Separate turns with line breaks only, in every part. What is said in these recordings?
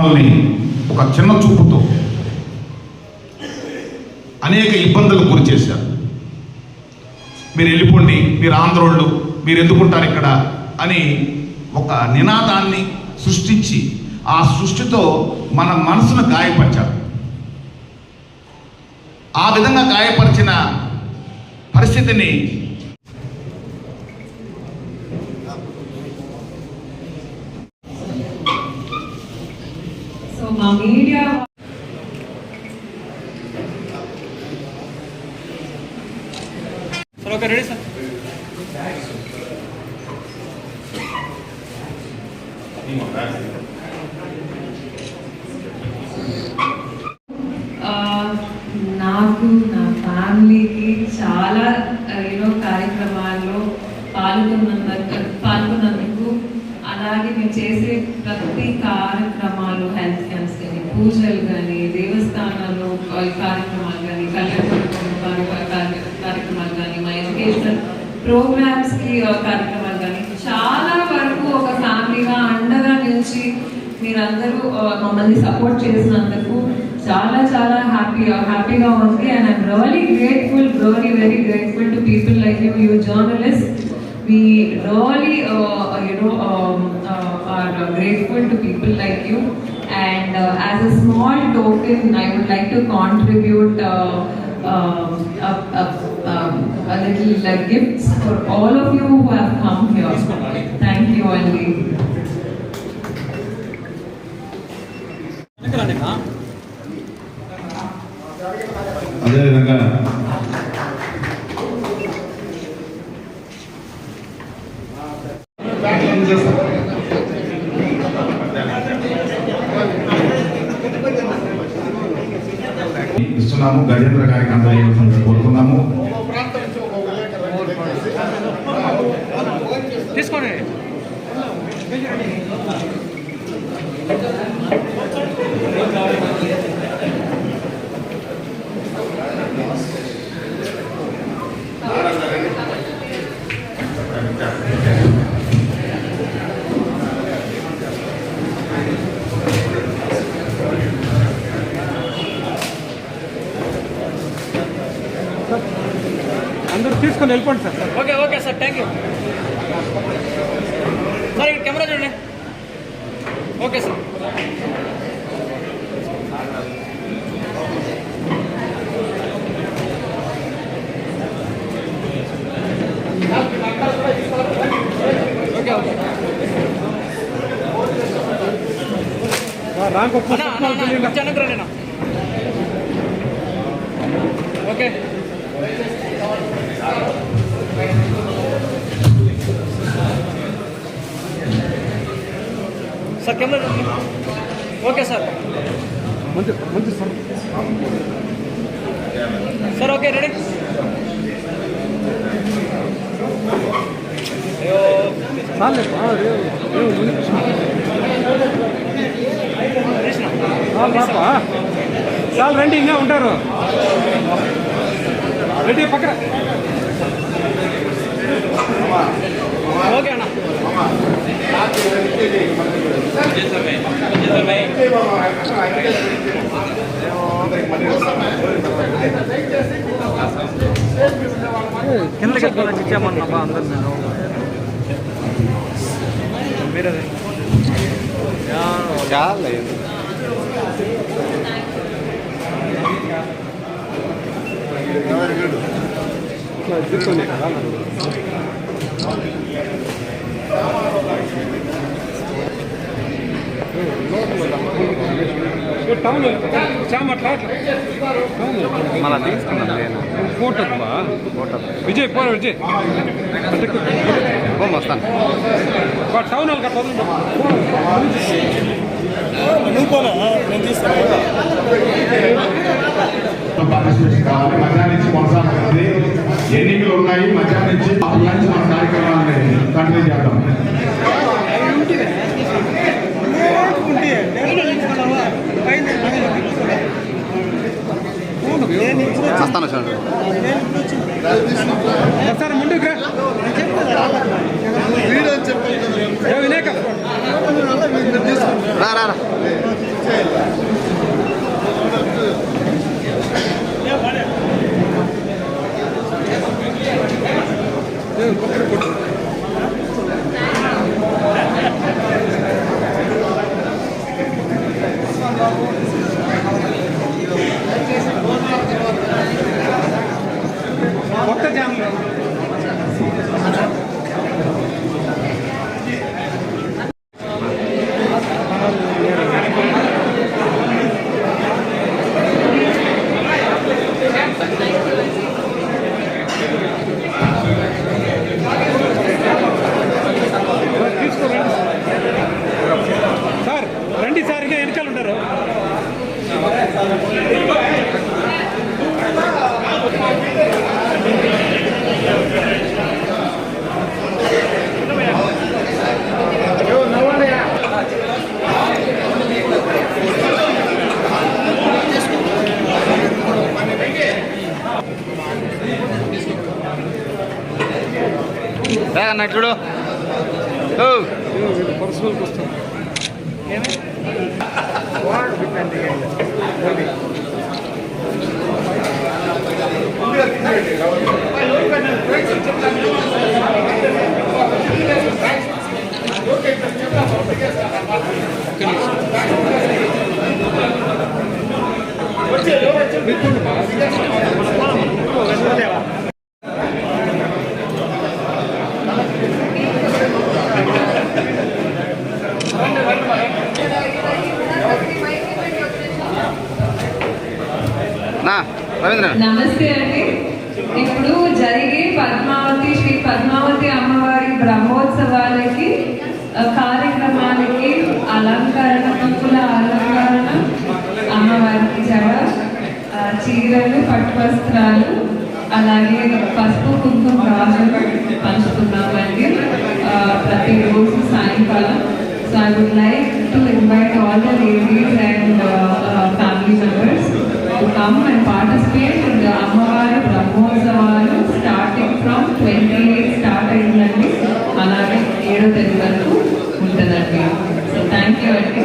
మమ్మల్ని ఒక చిన్న చూపుతో అనేక ఇబ్బందులకు గురి చేశారు. మీరు వెళ్ళిపోండి మీరు ఆంధ్రోళ్ళు మీరు ఎందుకుంటారు ఇక్కడ అని ఒక నినాదాన్ని సృష్టించి ఆ సృష్టితో మన మనసును గాయపరిచారు. ఆ విధంగా గాయపరిచిన పరిస్థితిని
సో మా media
sir okay ready sir
ఆ, నాకు నా ఫ్యామిలీకి చాలా యూనో కార్యక్రమాల్లో పాల్గొన్నందుకు పాల్గొన్నందుకు అలాగే మేము చేసే ప్రతి కార్యక్రమాలు హెల్త్ క్యాంప్స్ కానీ పూజలు కానీ దేవస్థానాల్లో ఆ, కార్యక్రమాలు కానీ కళ్యాణ కార్యక్రమాలు కానీ మా ఎడ్యుకేషనల్ ప్రోగ్రామ్స్కి కార్యక్రమాలు కానీ చాలా వరకు ఒక ఫ్యామిలీగా అండగా నిలిచి మీరందరూ ఆ, మమ్మల్ని సపోర్ట్ చేసినందుకు చాలా చాలా హ్యాపీ హ్యాపీగా ఉంది and I'm really grateful really very grateful to people like you you journalist we really uh, you know um, uh, are uh, grateful to people like you and uh, as a small token i would like to contribute uh, um, a, a, um, a little uh, gifts for all of you who have come here thank you andy
వెనకరండి ఆ?
అదేవిధంగా ఇస్తున్నాము గజేంద్ర గారికి అందజేయవలసిందిగా కోరుతున్నాము
తీసుకోండి
అందరూ తీసుకొని వెళ్ళిపోండి sir.
Okay okay sir thank you sir ఇక్కడ కెమెరా చూడండి. Okay sir. Okay okay.
Wrong
అన్న. Okay. Sir camera. Okay sir.
మంచి మంచి సార్.
Sir okay ready?
చాలే చాలు రండి ఇంకా ఉంటారు. రెడీ పక్కన.
ఓకే అన్న కిందకి ఎత్తుకొని ఇచ్చామన్నా బా అందరు నేను మీరే
ఇట్లా తీసుకొని కదా టౌన్ చామ అట్లా అట్లా
మళ్ళీ తీసుకున్నాను నేను
ఫోటో విజయ్ పోరా విజయ్
బొమ్మ వస్తాను
టౌన్ వాళ్ళకి అట్లా వదిలిపెట్టు.
పార్టిసిపేషన్ ఎన్నికలు ఉన్నాయి మధ్యాహ్నం నుంచి అప్పటి నుంచి మన కార్యక్రమాలని కంటిన్యూ చేద్దాం.
వస్తాను
ముందుకు రా
రా.
కొత్త ఛానల్ తీసుకోరండి సార్ రండి సార్ ఇంకా వెనకాల ఉంటారు
రా అన్న ఇటు చూడు. ఓ.
పర్సనల్కి
నమస్తే అండి. ఇప్పుడు జరిగే పద్మావతి శ్రీ పద్మావతి అమ్మవారి బ్రహ్మోత్సవాలకి కార్యక్రమానికి కార్యక్రమాలకి అలంకరణ పువ్వుల అలంకరణ అమ్మవారికి జడ చీరలు పట్టు వస్త్రాలు అలాగే పసుపు కుంకుమ గాజులు పంచుకున్నామండి. ప్రతి ప్రతిరోజు సాయంకాలం. So I would like to invite all the ladies and family members to come and participate in the అమ్మవారి బ్రహ్మోత్సవాలు starting from twenty eight start అయిందండి అలాగే ఏడో తేదీ వరకు ఉంటుందండి. సో థ్యాంక్ యూ అండి.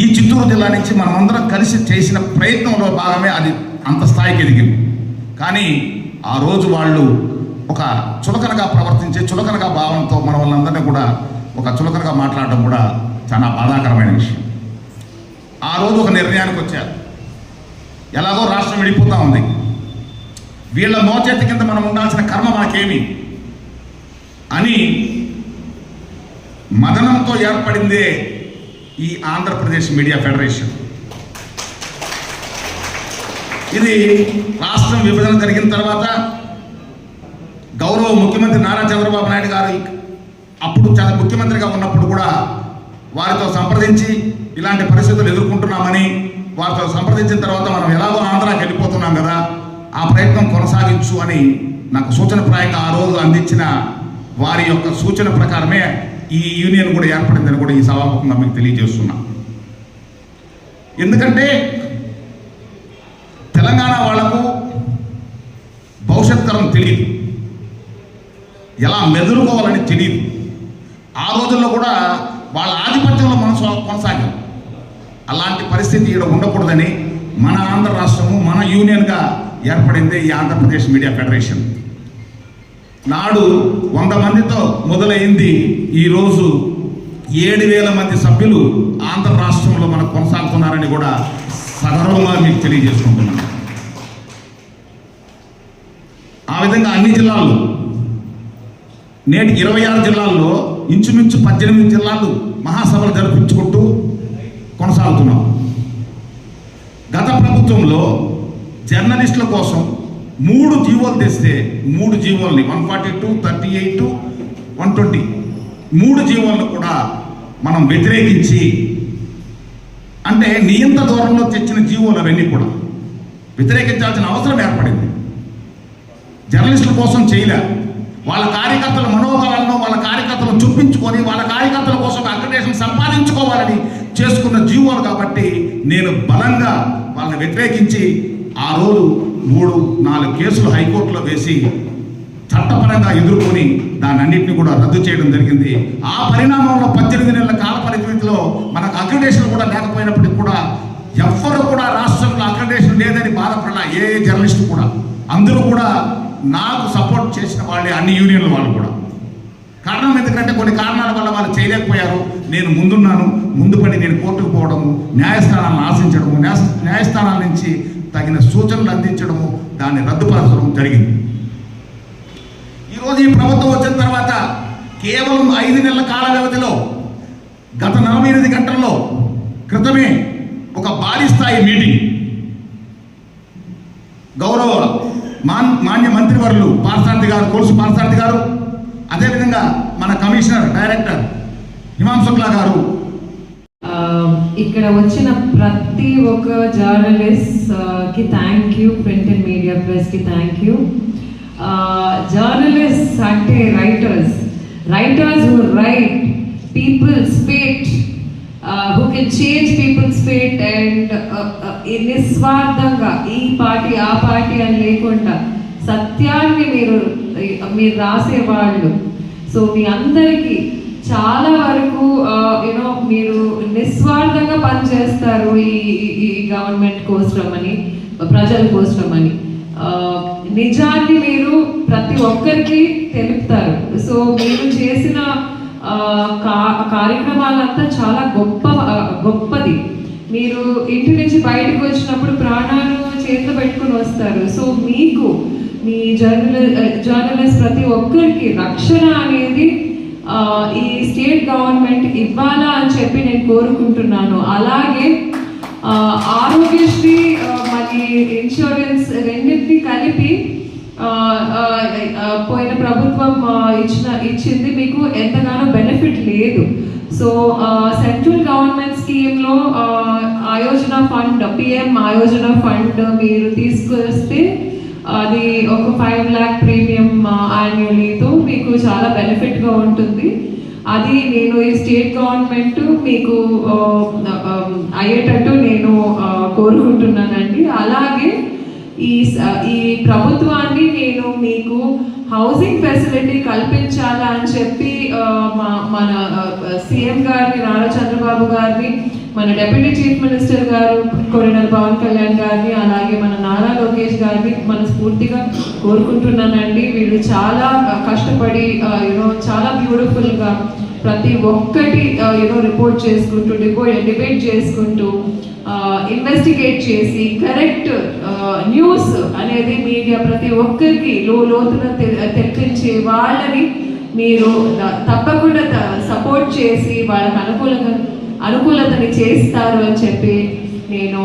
ఈ చిత్తూరు జిల్లా నుంచి మనమందరం కలిసి చేసిన ప్రయత్నంలో భాగమే అది అంత స్థాయికి ఎదిగింది. కానీ ఆ రోజు వాళ్ళు ఒక చులకనగా ప్రవర్తించే చులకనగా భావంతో మన వాళ్ళందరినీ కూడా ఒక చులకనగా మాట్లాడడం కూడా చాలా బాధాకరమైన విషయం. ఆ రోజు ఒక నిర్ణయానికి వచ్చారు. ఎలాగో రాష్ట్రం విడిపోతూ ఉంది. వీళ్ళ మోచేతి కింద మనం ఉండాల్సిన కర్మ మనకేమి? అని మదనంతో ఏర్పడిందే ఈ ఆంధ్రప్రదేశ్ మీడియా ఫెడరేషన్. ఇది రాష్ట్రం విభజన జరిగిన తర్వాత గౌరవ ముఖ్యమంత్రి నారా చంద్రబాబు నాయుడు గారు అప్పుడు చాలా ముఖ్యమంత్రిగా ఉన్నప్పుడు కూడా వారితో సంప్రదించి ఇలాంటి పరిస్థితులు ఎదుర్కొంటున్నామని వారితో సంప్రదించిన తర్వాత మనం ఎలాగో ఆంధ్రాకి వెళ్ళిపోతున్నాం కదా ఆ ప్రయత్నం కొనసాగించు అని నాకు సూచనప్రాయంగా ఆ రోజు అందించిన వారి యొక్క సూచన ప్రకారమే ఈ యూనియన్ కూడా ఏర్పడిందని కూడా ఈ సభాముఖంగా మీకు తెలియజేస్తున్నా. ఎందుకంటే తెలంగాణ వాళ్ళకు భవిష్యత్ తరం తెలియదు. ఎలా మెదులుకోవాలని తెలియదు. ఆ రోజుల్లో కూడా వాళ్ళ ఆధిపత్యంలో మనం కొనసాగాం. అలాంటి పరిస్థితి ఇక్కడ ఉండకూడదని మన ఆంధ్ర రాష్ట్రము మన యూనియన్గా ఏర్పడింది ఈ ఆంధ్రప్రదేశ్ మీడియా ఫెడరేషన్. నాడు వంద మందితో మొదలైంది ఈరోజు ఏడు వేల మంది సభ్యులు ఆంధ్ర రాష్ట్రంలో మనకు కొనసాగుతున్నారని కూడా సగర్వంగా మీకు తెలియజేసుకుంటున్నాను ఆ విధంగా అన్ని జిల్లాల్లో నేటి ఇరవై ఆరు జిల్లాల్లో ఇంచుమించు పద్దెనిమిది జిల్లాలు మహాసభలు జరిపించుకుంటూ కొనసాగుతున్నాం. గత ప్రభుత్వంలో జర్నలిస్టుల కోసం మూడు జీవోలు తెస్తే మూడు జీవోల్ని one forty two thirty eight one twenty మూడు జీవోలను కూడా మనం వ్యతిరేకించి అంటే నియంత దూరంలో తెచ్చిన జీవోలు అవన్నీ కూడా వ్యతిరేకించాల్సిన అవసరం ఏర్పడింది. జర్నలిస్టుల కోసం చేయలే. వాళ్ళ కార్యకర్తల మనోబలాలను వాళ్ళ కార్యకర్తలను చూపించుకొని వాళ్ళ కార్యకర్తల కోసం అక్రిడేషన్ సంపాదించుకోవాలని చేసుకున్న జీవోలు కాబట్టి నేను బలంగా వాళ్ళని వ్యతిరేకించి ఆ రోజు మూడు నాలుగు కేసులు హైకోర్టులో వేసి చట్టపరంగా ఎదుర్కొని దాని అన్నింటినీ కూడా రద్దు చేయడం జరిగింది. ఆ పరిణామంలో పద్దెనిమిది నెలల కాల పరిమితిలో మనకు అక్రిడేషన్ కూడా లేకపోయినప్పటికీ కూడా ఎవ్వరు కూడా రాష్ట్రంలో అక్రిడేషన్ లేదని బాధపడాల ఏ జర్నలిస్ట్ కూడా అందరూ కూడా నాకు సపోర్ట్ చేసిన వాళ్ళే అన్ని యూనియన్ల వాళ్ళు కూడా. కారణం ఎందుకంటే కొన్ని కారణాల వల్ల వాళ్ళు చేయలేకపోయారు. నేను ముందున్నాను. ముందు పడి నేను కోర్టుకు పోవడము న్యాయస్థానాలను ఆశించడము న్యాయ న్యాయస్థానాల నుంచి తగిన సూచనలు అందించడము దాన్ని రద్దుపరచడం జరిగింది. ఈరోజు ఈ ప్రభుత్వం వచ్చిన తర్వాత కేవలం ఐదు నెలల కాల వ్యవధిలో గత నలభై ఎనిమిది గంటల్లో క్రితమే ఒక భారీ స్థాయి మీటింగ్. గౌరవ మాన్ మాన్య మంత్రివర్లు పార్సార్థి గారు కొలుసు పార్సార్థి గారు అదేవిధంగా మన కమిషనర్ డైరెక్టర్ హిమాం శుక్లా గారు.
ఇక్కడ వచ్చిన ప్రతి ఒక్క జర్నలిస్ట్కి thank you print and media ప్రెస్కి thank you journalist అంటే writers writers who write people's fate who can change people's fate and నిస్వార్థంగా ఈ పార్టీ ఆ పార్టీ అని లేకుండా సత్యాన్ని మీరు మీరు రాసేవాళ్ళు. సో మీ అందరికీ చాలా వరకు యూనో మీరు నిస్వార్థంగా పనిచేస్తారు ఈ ఈ- ఈ గవర్నమెంట్ కోసం అని ప్రజల కోసం అని నిజాన్ని మీరు ప్రతి ఒక్కరికి తెలుపుతారు. సో మీరు చేసిన కా- కార్యక్రమాలంతా చాలా గొప్ప గొప్పది. మీరు ఇంటి నుంచి బయటకు వచ్చినప్పుడు ప్రాణాలు చేతిలో పెట్టుకుని వస్తారు. సో మీకు మీ జర్నల్ జర్నలిస్ట్ uh, ప్రతి ఒక్కరికి రక్షణ అనేది ఈ స్టేట్ గవర్నమెంట్ ఇవ్వాలా అని చెప్పి నేను కోరుకుంటున్నాను. అలాగే ఆరోగ్యశ్రీ మరి ఇన్సూరెన్స్ రెండింటిని కలిపి పోయిన ప్రభుత్వం ఇచ్చిన ఇచ్చింది మీకు ఎంతగానో బెనిఫిట్ లేదు. సో సెంట్రల్ గవర్నమెంట్ స్కీమ్లో ఆయోజన ఫండ్ పిఎం ఆయోజన ఫండ్ మీరు తీసుకొస్తే అది ఒక ఫైవ్ ల్యాక్ ప్రీమియం uh, యాన్యువలీతో మీకు చాలా బెనిఫిట్గా ఉంటుంది. అది నేను ఈ స్టేట్ గవర్నమెంట్ మీకు uh, um, అయ్యేటట్టు నేను uh, కోరుకుంటున్నానండి. అలాగే ఈ ఈ ప్రభుత్వాన్ని నేను మీకు హౌసింగ్ ఫెసిలిటీ కల్పించాలా అని చెప్పి మా- మన సీఎం గారిని నారా చంద్రబాబు గారిని మన డెప్యూటీ చీఫ్ మినిస్టర్ గారు కొరినల్ పవన్ కళ్యాణ్ గారిని అలాగే మన నారా లోకేష్ గారిని మనస్ఫూర్తిగా కోరుకుంటున్నానండి. వీళ్ళు చాలా కష్టపడి యూనో చాలా బ్యూటిఫుల్గా ప్రతి ఒక్కటి యూనో రిపోర్ట్ చేసుకుంటూ డిపో డిబేట్ చేసుకుంటూ ఇన్వెస్టిగేట్ చేసి కరెక్ట్ న్యూస్ అనేది మీడియా ప్రతి ఒక్కరికి లో లోతున తె- తెప్పించే వాళ్ళని మీరు తప్పకుండా సపోర్ట్ చేసి వాళ్ళకి అనుకూలంగా అనుకూలతని చేస్తారు అని చెప్పి నేను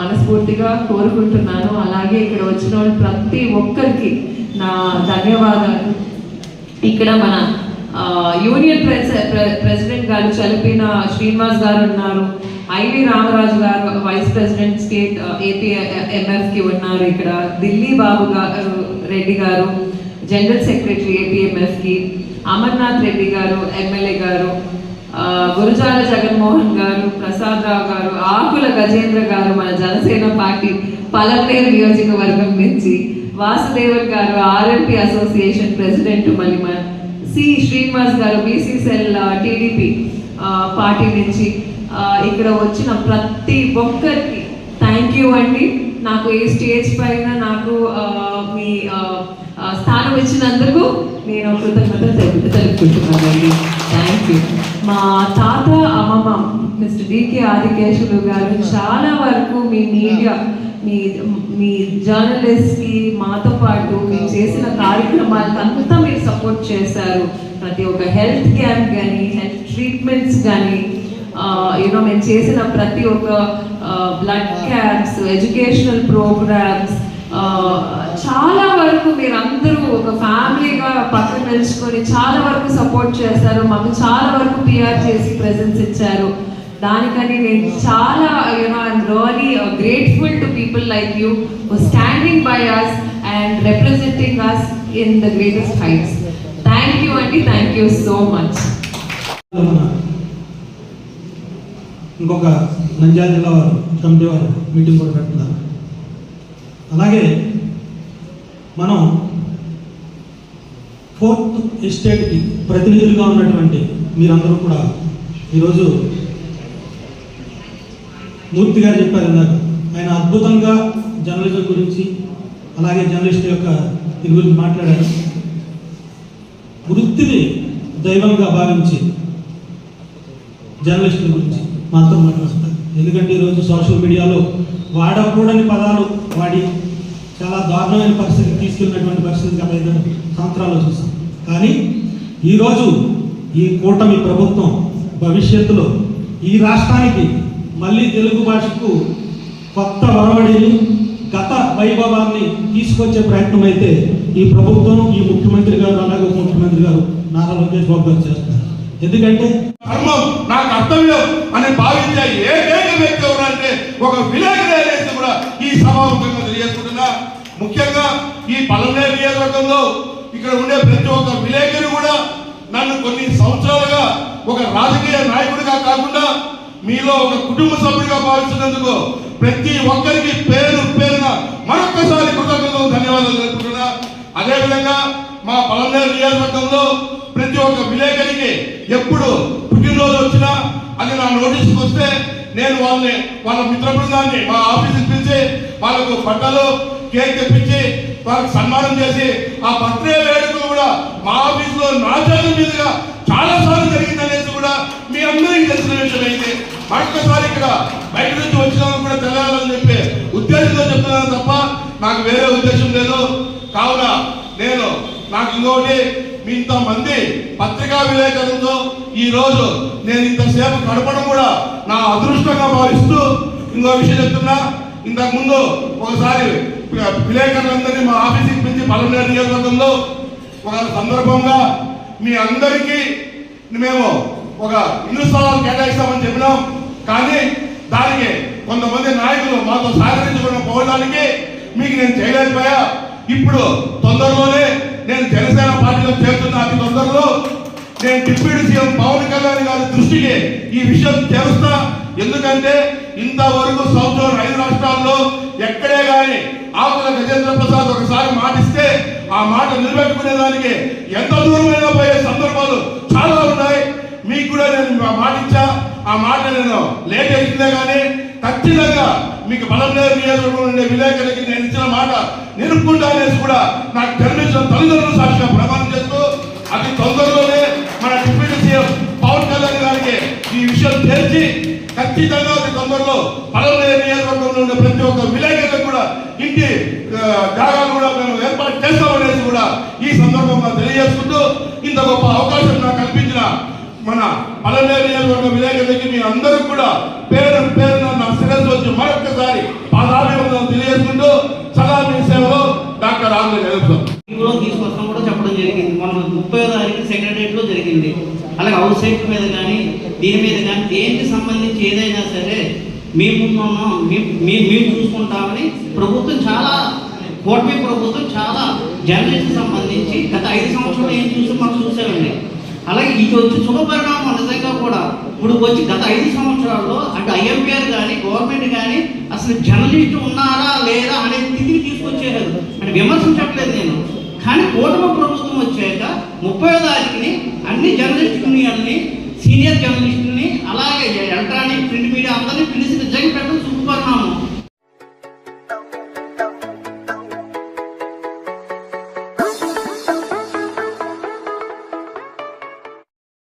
మనస్ఫూర్తిగా కోరుకుంటున్నాను. అలాగే ఇక్కడ వచ్చిన వాళ్ళు ప్రతి ఒక్కరికి నా ధన్యవాదాలు. ఇక్కడ మన యూనియన్ ప్రెస్ ప్రెసిడెంట్ గారు చలిపిన శ్రీనివాస్ గారు ఉన్నారు. IV Ramaraju garu vice president state AP ఎంఎఫ్కి ఉన్నారు ఇక్కడ. ఢిల్లీ బాబు గారు రెడ్డి గారు జనరల్ సెక్రటరీ ఏపీఎంఎఫ్కి అమర్నాథ్ రెడ్డి గారు ఎమ్మెల్యే గారు గురుజాల జగన్మోహన్ గారు ప్రసాద్ రావు గారు ఆకుల గజేంద్ర గారు మన జనసేన పార్టీ పలమనేరు నియోజకవర్గం నుంచి వాసుదేవన్ గారు ఆర్ఎంపీ అసోసియేషన్ ప్రెసిడెంట్ మళ్ళీ మన సి శ్రీనివాస్ గారు బీసీసీఎల్ టీడీపీ పార్టీ నుంచి ఇక్కడ వచ్చిన ప్రతి ఒక్కరికి థ్యాంక్ యూ అండి. నాకు ఈ స్టేజ్ పైన నాకు మీ స్థానం ఇచ్చినందుకు నేను కృతజ్ఞత తెలుపు తెలుపుకుంటున్నానండి. Thank you. మా తాత అమ్మమ్మ మిస్టర్ డికే ఆదికేశులు గారు చాలా వరకు మీ మీడియా మీ మీ జర్నలిస్ట్కి మాతో పాటు మీ చేసిన కార్యక్రమాలకు అంతా మీరు సపోర్ట్ చేశారు. ప్రతి ఒక్క హెల్త్ క్యాంప్ కానీ హెల్త్ ట్రీట్మెంట్స్ కానీ యూనో మేము చేసిన ప్రతి ఒక్క బ్లడ్ క్యాంప్స్ ఎడ్యుకేషనల్ ప్రోగ్రామ్స్ చాలా వరకు మీరు అందరూ ఒక ఫ్యామిలీగా పక్కన నిలుచుకొని చాలా వరకు సపోర్ట్ చేశారు. మాకు చాలా వరకు పిఆర్ చేసి ప్రెజెన్స్ ఇచ్చారు. దానికని నేను చాలా you know I'm really grateful to people like you standing by us and representing us in the greatest heights thank you అండి థ్యాంక్ యూ సో మచ్
ఇంకొక నంద్యాల జిల్లా వారు కమిటీ వారు మీటింగ్ కూడా పెడుతున్నారు. అలాగే మనం ఫోర్త్ ఎస్టేట్కి ప్రతినిధులుగా ఉన్నటువంటి మీరందరూ కూడా ఈరోజు మూర్తి గారు చెప్పారు ఇందాక. ఆయన అద్భుతంగా జర్నలిజం గురించి అలాగే జర్నలిస్ట్ యొక్క దీని గురించి మాట్లాడారు. వృత్తిని దైవంగా భావించి జర్నలిస్టుల గురించి మాత్రం మాట్లాడతారు ఎందుకంటే ఈరోజు సోషల్ మీడియాలో వాడకూడని పదాలు వాడి చాలా దారుణమైన పరిస్థితికి తీసుకెళ్ళినటువంటి పరిస్థితి గత ఐదు సంవత్సరాలు చూసాం. కానీ ఈరోజు ఈ కూటమి ప్రభుత్వం భవిష్యత్తులో ఈ రాష్ట్రానికి మళ్ళీ తెలుగు భాషకు కొత్త వరవడిని గత వైభవాన్ని తీసుకొచ్చే ప్రయత్నం అయితే ఈ ప్రభుత్వం ఈ ముఖ్యమంత్రి గారు అలాగే ముఖ్యమంత్రి గారు నారా లోకేష్ బాబు గారు చేస్తారు ఎందుకంటే
ధర్మం నా కర్తవ్యం అని భావించే ఏకైక వ్యక్తి ఎవరంటే ఒక విలేకరి కూడా ఈ సభాముఖంగా తెలియజేసుకుంటున్నా. ముఖ్యంగా ఈ పలమనేరు నియోజకవర్గంలో ఇక్కడ ఉండే ప్రతి ఒక్క విలేకరి కూడా నన్ను కొన్ని సంవత్సరాలుగా ఒక రాజకీయ నాయకుడిగా కాకుండా మీలో ఒక కుటుంబ సభ్యుడిగా భావిస్తున్నందుకు ప్రతి ఒక్కరికి పేరు పేరున మరొక్కసారి కృతజ్ఞతలు ధన్యవాదాలు తెలుపుతున్నా అదేవిధంగా మా పలమనేరు నియోజకవర్గంలో ప్రతి ఒక్క విలేకరికి ఎప్పుడు పుట్టినరోజు వచ్చినా అది నా నోటీస్కి వస్తే నేను వాళ్ళని వాళ్ళ మిత్ర బృందాన్ని మా ఆఫీస్కి పిలిచి వాళ్ళకు బట్టలు కేక్ తెప్పించి వాళ్ళకి సన్మానం చేసి ఆ బర్త్డే వేడుకలు కూడా మా ఆఫీస్లో నా చేతుల మీదుగా చాలా సార్లు జరిగిందనేసి కూడా మీ అందరికీ తెలిసిన విషయమే. ఉద్దేశంతో చెప్తున్నాను తప్ప నాకు వేరే ఉద్దేశం లేదు. కావున నేను నాకు ఇంకోటి మీ ఇంతమంది పత్రికా విలేకరులతో ఈ రోజు నేను ఇంతసేపు గడపడం కూడా నా అదృష్టంగా భావిస్తూ ఇంకో విషయం చెప్తున్నా. ఇంతకుముందు ఒకసారి విలేకరులందరినీ మా ఆఫీస్కి పిలిచి పలమనేరు నియోజకవర్గంలో ఒక సందర్భంగా మీ అందరికీ మేము ఒక ఇల్లు స్థలాలు కేటాయిస్తామని చెప్పినాం. కానీ దానికి కొంతమంది నాయకులు మాతో సహకరించకుండా పోవడానికి మీకు నేను చేయలేకపోయా? ఇప్పుడు తొందరలోనే నేను జనసేన పార్టీలో చేరుతున్న అతి తొందరలో నేను డిప్యూటీ సీఎం పవన్ కళ్యాణ్ గారి దృష్టికి ఈ విషయం చేరుస్తా. ఎందుకంటే ఇంతవరకు సంవత్సరం ఐదు రాష్ట్రాల్లో ఎక్కడే కానీ ఆకుల గజేంద్ర ప్రసాద్ ఒకసారి మాటిస్తే ఆ మాట నిలబెట్టుకునేదానికి ఎంత దూరమైనా పోయే సందర్భాలు చాలా ఉన్నాయి. మీకు కూడా నేను మాటిచ్చా ఆ మాట నేను లేట్ అవుతుందే కానీ ఖచ్చితంగా మీకు బలం లేదు నియోజకవర్గంలో ఉండే విలేకరికి నేను ఇచ్చిన మాట నిలుపుకుంటా అనేసి కూడా నాకు జన్మించిన తల్లిదండ్రులు సాక్షిగా ప్రమాణం చేస్తూ అతి తొందరలోనే మన డిప్యూటీ సీఎం పవన్ కళ్యాణ్ గారికి ఈ విషయం తెలిసి ఖచ్చితంగా అతి తొందరలో పలమనేరు నియోజకవర్గంలో ఉండే ప్రతి ఒక్క విలేకరులకు కూడా ఇంటి జాగాలు కూడా మేము ఏర్పాటు చేస్తామనేసి కూడా ఈ సందర్భంగా తెలియజేసుకుంటూ ఇంత గొప్ప అవకాశం నాకు కల్పించిన మన పలమనేరు నియోజకవర్గ విలేకరికి మీ అందరికి కూడా పేరు పేరు మరొక్కసారి పాదాభివందనం తెలియజేసుకుంటూ సదా మీ సేవలో డాక్టర్ ఆంధ్ర
తీసుకొస్తాం కూడా చెప్పడం జరిగింది. మన ముప్పై తారీఖు సెక్రటరియట్లో జరిగింది. అలాగే హౌస్ సైట్ మీద కానీ దీని మీద కానీ దేనికి సంబంధించి ఏదైనా సరే మేము ఉన్నాం మేము చూసుకుంటామని ప్రభుత్వం చాలా కూటమి ప్రభుత్వం చాలా జర్నలిస్ట్ సంబంధించి గత ఐదు సంవత్సరాలు ఏం చూసి మనం చూసామండి. అలాగే ఇది వచ్చి శుభపరిణామం నిజంగా కూడా ఇప్పుడు వచ్చి గత ఐదు సంవత్సరాల్లో అటు ఐఎంపీఆర్ కానీ గవర్నమెంట్ కానీ అసలు జర్నలిస్ట్ ఉన్నారా లేదా అనే స్థితికి తీసుకొచ్చారు అంటే విమర్శించట్లేదు నేను. కానీ కూటమి ప్రభుత్వం వచ్చాక ముప్పై తారీఖుని అన్ని జర్నలిస్ట్ యూనియన్ని సీనియర్ జర్నలిస్టుని అలాగే ఎలక్ట్రానిక్ ప్రింట్ మీడియా అందరినీ పిలిచిన